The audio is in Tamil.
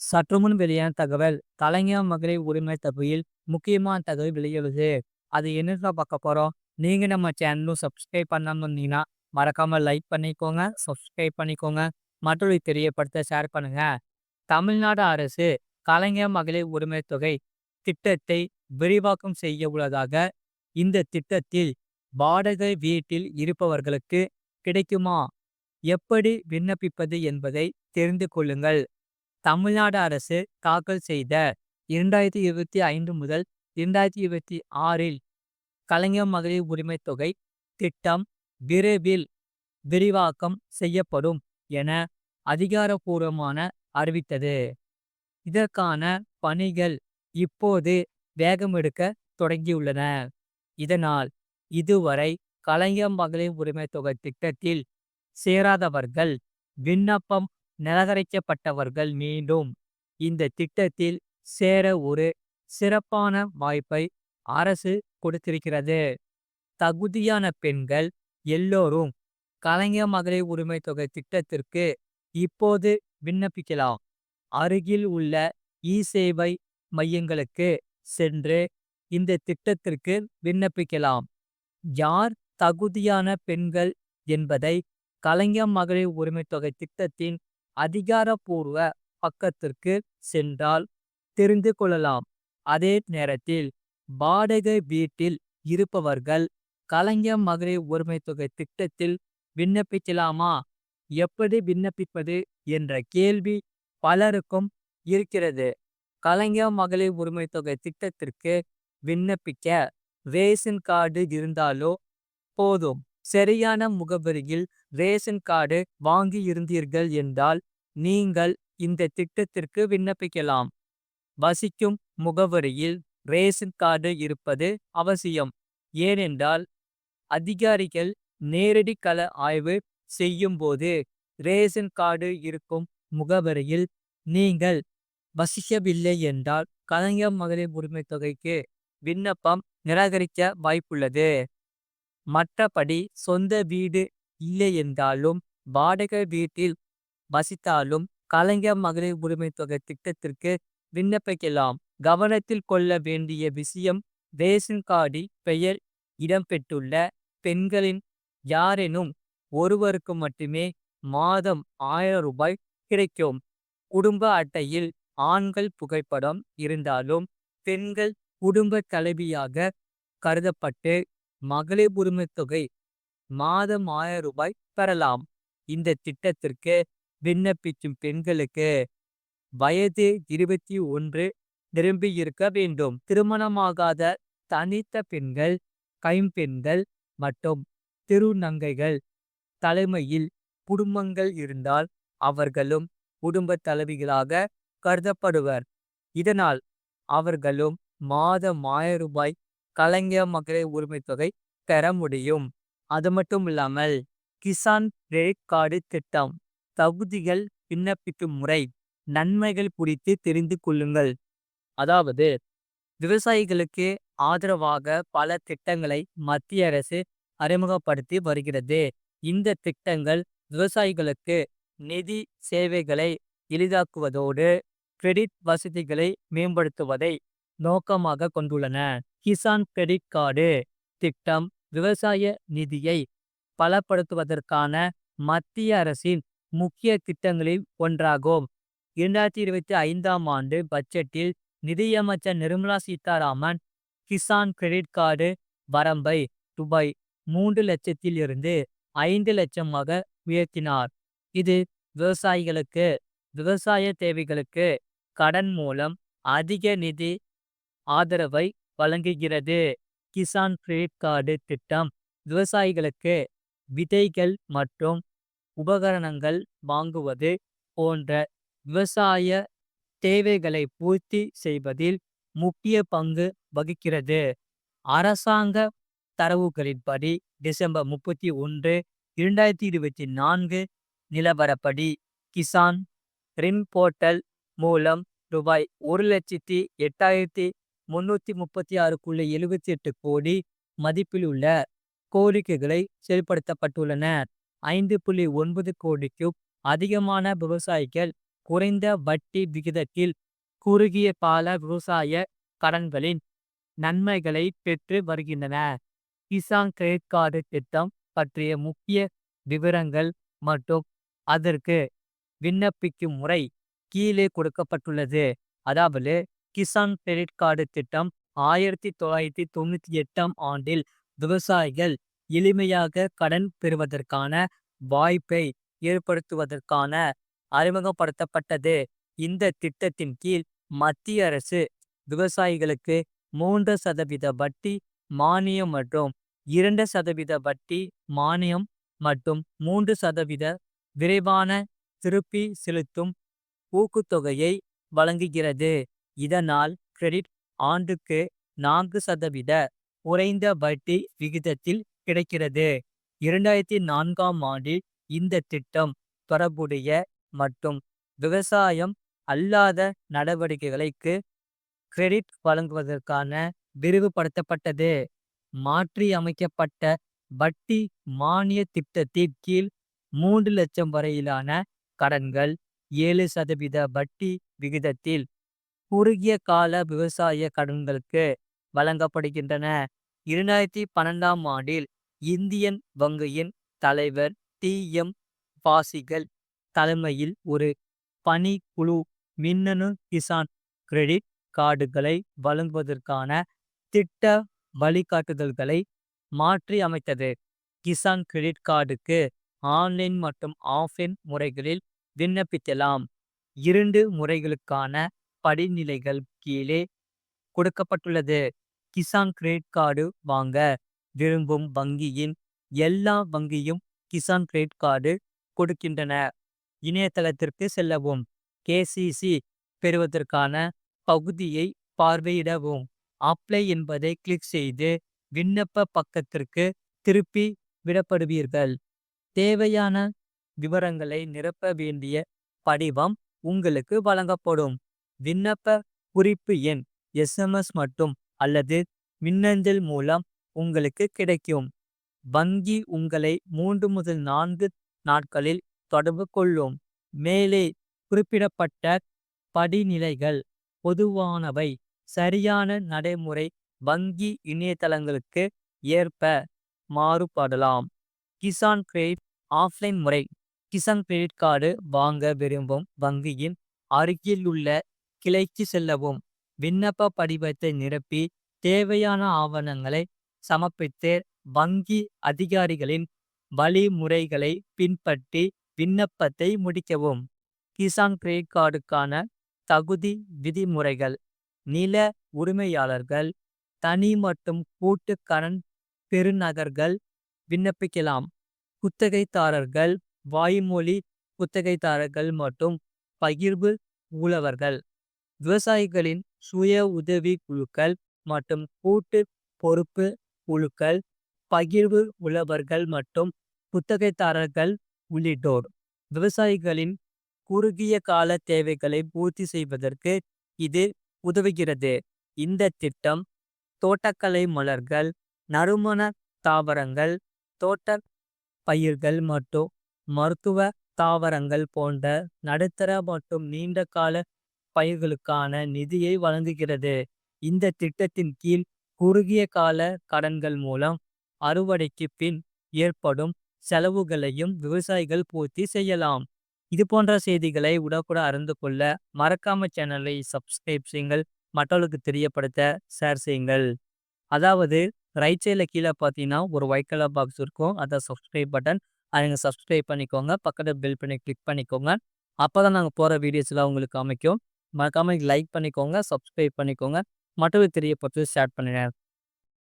சற்றுமுன் வெளியான தகவல் கலைஞர் மகளிர் உரிமை தகுதியில் முக்கியமான தகவல் வெளியிடுது அது என்ன பார்க்க போறோம். நீங்க நம்ம சேனலும் சப்ஸ்கிரைப் பண்ணாமல் இருந்தீங்கன்னா மறக்காம லைக் பண்ணிக்கோங்க சப்ஸ்கிரைப் பண்ணிக்கோங்க. மற்றொரு தெரியப்படுத்த ஷேர் பண்ணுங்க. தமிழ்நாடு அரசு கலைஞர் மகளிர் உரிமை தொகை திட்டத்தை விரிவாக்கம் செய்ய உள்ளதாக இந்த திட்டத்தில் வாடகை வீட்டில் இருப்பவர்களுக்கு கிடைக்குமா? எப்படி விண்ணப்பிப்பது என்பதை தெரிந்து கொள்ளுங்கள். தமிழ்நாடு அரசு தாக்கல் செய்த இரண்டாயிரத்தி இருபத்தி ஐந்து முதல் இரண்டாயிரத்தி இருபத்தி ஆறில் கலைஞர் மகளிர் உரிமைத் தொகை திட்டம் விரைவில் விரிவாக்கம் செய்யப்படும் என அதிகாரபூர்வமான அறிவித்தது. இதற்கான பணிகள் இப்போது வேகமெடுக்க தொடங்கியுள்ளன. இதனால் இதுவரை கலைஞர் மகளிர் உரிமை தொகை திட்டத்தில் சேராதவர்கள் விண்ணப்பம் நிராகரிக்கப்பட்டவர்கள் மீண்டும் இந்த திட்டத்தில் சேர ஒரு சிறப்பான வாய்ப்பை அரசு கொடுத்திருக்கிறது. தகுதியான பெண்கள் எல்லோரும் கலைஞர் மகளிர் உரிமை தொகை திட்டத்திற்கு இப்போது விண்ணப்பிக்கலாம். அருகில் உள்ள இ சேவை மையங்களுக்கு சென்று இந்த திட்டத்திற்கு விண்ணப்பிக்கலாம். யார் தகுதியான பெண்கள் என்பதை கலைஞர் மகளிர் உரிமை தொகை திட்டத்தின் அதிகாரப்பூர்வ பக்கத்திற்கு சென்றால் தெரிந்து கொள்ளலாம். அதே நேரத்தில் வாடகை வீட்டில் இருப்பவர்கள் கலைஞர் மகளிர் உரிமை தொகை திட்டத்தில் விண்ணப்பிக்கலாமா? எப்படி விண்ணப்பிப்பது என்ற கேள்வி பலருக்கும் இருக்கிறது. கலைஞர் மகளிர் உரிமை தொகை திட்டத்திற்கு விண்ணப்பிக்க ரேஷன் கார்டு இருந்தாலோ போதும். சரியான முகவரியில் ரேஷன் கார்டு வாங்கியிருந்தீர்கள் என்றால் நீங்கள் இந்த திட்டத்திற்கு விண்ணப்பிக்கலாம். வசிக்கும் முகவரியில் ரேஷன் கார்டு இருப்பது அவசியம். ஏனென்றால் அதிகாரிகள் நேரடி கள ஆய்வு செய்யும் போது ரேஷன் கார்டு இருக்கும் முகவரியில் நீங்கள் வசிக்கவில்லை என்றால் கலைஞர் மகளிர் உரிமை தொகைக்கு விண்ணப்பம் நிராகரிக்க வாய்ப்புள்ளது. மற்றபடி சொந்த வீடு இல்லை என்றாலும் வாடகை வீட்டில் வசித்தாலும் கலைஞர் மகளிர் உரிமை தொகை திட்டத்திற்கு விண்ணப்பிக்கலாம். கவனத்தில் கொள்ள வேண்டிய விஷயம் ரேஷன் கார்டில் பெயர் இடம்பெற்றுள்ள பெண்களின் யாரேனும் ஒருவருக்கு மட்டுமே மாதம் ஆயிரம் ரூபாய் கிடைக்கும். குடும்ப அட்டையில் ஆண்கள் புகைப்படம் இருந்தாலும் பெண்கள் குடும்ப தலைவியாக கருதப்பட்டு மகளிர் உரிமைத் தொகை மாதம் ஆயிரம் ரூபாய் பெறலாம். இந்த திட்டத்திற்கு விண்ணப்பிக்கும் பெண்களுக்கு வயது இருபத்தி ஒன்று நிரம்பியிருக்க வேண்டும். திருமணமாகாத தனித்த பெண்கள் கைம்பெண்கள் மற்றும் திருநங்கைகள் தலைமையில் குடும்பங்கள் இருந்தால் அவர்களும் குடும்ப தலைவிகளாக கருதப்படுவர். இதனால் அவர்களும் மாதம் ஆயிரம் ரூபாய் கலைஞர் மகளிர் உரிமைத் தொகை பெற முடியும். அது மட்டும் இல்லாமல் கிசான் கிரெடிட் கார்டு திட்டம் தகுதிகள் விண்ணப்பிக்கும் முறை நன்மைகள் குறித்து தெரிந்து கொள்ளுங்கள். அதாவது விவசாயிகளுக்கு ஆதரவாக பல திட்டங்களை மத்திய அரசு அறிமுகப்படுத்தி வருகிறது. இந்த திட்டங்கள் விவசாயிகளுக்கு நிதி சேவைகளை எளிதாக்குவதோடு கிரெடிட் வசதிகளை மேம்படுத்துவதை நோக்கமாக கொண்டுள்ளன. கிசான் கிரெடிட் கார்டு திட்டம் விவசாய நிதியை பலப்படுத்துவதற்கான மத்திய அரசின் முக்கிய திட்டங்களில் ஒன்றாகும். இரண்டாயிரத்தி இருபத்தி ஐந்தாம் ஆண்டு பட்ஜெட்டில் நிதியமைச்சர் நிர்மலா சீதாராமன் கிசான் கிரெடிட் கார்டு வரம்பை ரூபாய் மூன்று லட்சத்தில் இருந்து ஐந்து லட்சமாக உயர்த்தினார். இது விவசாயிகளுக்கு விவசாய தேவைகளுக்கு கடன் மூலம் அதிக நிதி ஆதரவை வழங்குகிறது. கிசான் கிரெடிட் கார்டு திட்டம் விவசாயிகளுக்கு விதைகள் மற்றும் உபகரணங்கள் வாங்குவது போன்ற விவசாய தேவைகளை பூர்த்தி செய்வதில் முக்கிய பங்கு வகிக்கிறது. அரசாங்க தரவுகளின்படி டிசம்பர் முப்பத்தி ஒன்று இரண்டாயிரத்தி இருபத்தி நான்கு நிலவரப்படி கிசான் ரின் போர்ட்டல் மூலம் ரூபாய் ஒரு லட்சத்தி எட்டாயிரத்தி முன்னூற்றி முப்பத்தி ஆறு புள்ளி எழுபத்தி எட்டு கோடி மதிப்பில் உள்ள கோரிக்கைகளை செயல்படுத்தப்பட்டுள்ளன ஐந்து புள்ளி ஒன்பது கோடிக்கும் அதிகமான விவசாயிகள் குறைந்த வட்டி விகிதத்தில் குறுகிய கால விவசாய கடன்களின் நன்மைகளை பெற்று வருகின்றன. கிசான் கிரெடிட் கார்டு திட்டம் பற்றிய முக்கிய விவரங்கள் மற்றும் அதற்கு விண்ணப்பிக்கும் முறை கீழே கொடுக்கப்பட்டுள்ளது. அதாவது கிசான் கிரெடிட் கார்டு திட்டம் ஆயிரத்தி தொள்ளாயிரத்தி தொண்ணூத்தி எட்டாம் ஆண்டில் விவசாயிகள் எளிமையாக கடன் பெறுவதற்கான வாய்ப்பை ஏற்படுத்துவதற்கான அறிமுகப்படுத்தப்பட்டது. இந்த திட்டத்தின் கீழ் மத்திய அரசு விவசாயிகளுக்கு மூன்று சதவீத வட்டி மானியம் மற்றும் இரண்டு சதவீத வட்டி மானியம் மற்றும் மூன்று சதவீத விரைவான திருப்பி செலுத்தும் ஊக்குத்தொகையை வழங்குகிறது. இதனால் கிரெடிட் ஆண்டுக்கு நான்கு சதவீத குறைந்த வட்டி விகிதத்தில் கிடைக்கிறது. இரண்டாயிரத்தி நான்காம் ஆண்டில் இந்த திட்டம் தொடர்புடைய மற்றும் விவசாயம் அல்லாத நடவடிக்கைகளுக்கு கிரெடிட் வழங்குவதற்கான விரிவுபடுத்தப்பட்டது. மாற்றியமைக்கப்பட்ட வட்டி மானிய திட்டத்தின் கீழ் மூன்று லட்சம் வரையிலான கடன்கள் ஏழு சதவீத வட்டி விகிதத்தில் குறுகிய கால விவசாய கடன்களுக்கு வழங்கப்படுகின்றன. இரண்டாயிரத்தி பன்னெண்டாம் ஆண்டில் இந்தியன் வங்கியின் தலைவர் டி. எம். பாசிகள் தலைமையில் ஒரு பணிக்குழு மின்னணு கிசான் கிரெடிட் கார்டுகளை வழங்குவதற்கான திட்ட வழிகாட்டுதல்களை மாற்றியமைத்தது. கிசான் கிரெடிட் கார்டுக்கு ஆன்லைன் மற்றும் ஆஃப்லைன் முறைகளில் விண்ணப்பிக்கலாம். இரண்டு முறைகளுக்கான படிநிலைகள் கீழே கொடுக்கப்பட்டுள்ளது. கிசான் கிரெடிட் கார்டு வாங்க விரும்பும் வங்கியின் எல்லா வங்கியும் கிசான் கிரெடிட் கார்டு கொடுக்கின்றன. இணையதளத்திற்கு செல்லவும் கேசிசி பெறுவதற்கான பகுதியை பார்வையிடவும். அப்ளை என்பதை கிளிக் செய்து விண்ணப்ப பக்கத்திற்கு திருப்பி விடப்படுவீர்கள். தேவையான விவரங்களை நிரப்ப வேண்டிய படிவம் உங்களுக்கு வழங்கப்படும். விண்ணப்ப குறிப்பு எண் எஸ்எம்எஸ் மட்டும் அல்லது மின்னஞ்சல் மூலம் உங்களுக்கு கிடைக்கும். வங்கி உங்களை மூன்று முதல் நான்கு நாட்களில் தொடர்பு கொள்ளும். மேலே குறிப்பிடப்பட்ட படிநிலைகள் பொதுவானவை. சரியான நடைமுறை வங்கி இணையதளங்களுக்கு ஏற்ப மாறுபடலாம். கிசான் கிரெடிட் ஆஃப்லைன் முறை கிசான் கிரெடிட் கார்டு வாங்க விரும்பும் வங்கியின் அருகிலுள்ள கிளைக்கு செல்லவும். விண்ணப்ப படிவத்தை நிரப்பி தேவையான ஆவணங்களை சமர்ப்பித்து. வங்கி அதிகாரிகளின் வழிமுறைகளை பின்பற்றி விண்ணப்பத்தை முடிக்கவும். கிசான் கிரெடிட் கார்டுக்கான தகுதி விதிமுறைகள். நில உரிமையாளர்கள் தனி மற்றும் கூட்டு கடன் பெருநகர்கள் விண்ணப்பிக்கலாம். குத்தகைதாரர்கள் வாய்மொழி குத்தகைதாரர்கள் மற்றும் பகிர்வு உழவர்கள். விவசாயிகளின் சுய உதவி குழுக்கள் மற்றும் கூட்டு பொறுப்பு குழுக்கள். பகிர்வு உழவர்கள் மற்றும் குத்தகைதாரர்கள் உள்ளிட்டோர். விவசாயிகளின் குறுகிய கால தேவைகளை பூர்த்தி செய்வதற்கு இது உதவுகிறது. இந்த திட்டம் தோட்டக்கலை மலர்கள் நறுமண தாவரங்கள். தோட்டப் பயிர்கள் மற்றும் மருத்துவ தாவரங்கள் போன்ற. நடுத்தர மற்றும் நீண்ட கால பயிர்களுக்கான நிதியை வழங்குகிறது. இந்த திட்டத்தின் கீழ் குறுகிய கால கடன்கள் மூலம். அறுவடைக்குப் பின் ஏற்படும் செலவுகளையும் விவசாயிகள் பூர்த்தி செய்யலாம். இது போன்ற செய்திகளை உடனுக்குடன் அறிந்து கொள்ள. மறக்காம சேனலை சப்ஸ்கிரைப் செய்யுங்கள் மற்றவர்களுக்கு. தெரியப்படுத்த ஷேர் செய்யுங்கள். அதாவது ரைட் சைடில் கீழே பார்த்தீங்கன்னா. ஒரு ஒயிட் கலர் பாக்ஸ் இருக்கும் அத சப்ஸ்கிரைப் பட்டன். அதை நீங்கள் சப்ஸ்கிரைப் பண்ணிக்கோங்க பக்கத்தில் பெல் பண்ணி கிளிக் பண்ணிக்கோங்க. அப்பதான் நாங்க போற வீடியோஸ்லாம் உங்களுக்கு அமைக்கும். மறக்காம லைக் பண்ணிக்கோங்க சப்ஸ்கிரைப் பண்ணிக்கோங்க. மற்றவர்களுக்கு தெரியப்படுத்த ஷேர் பண்ணுங்க.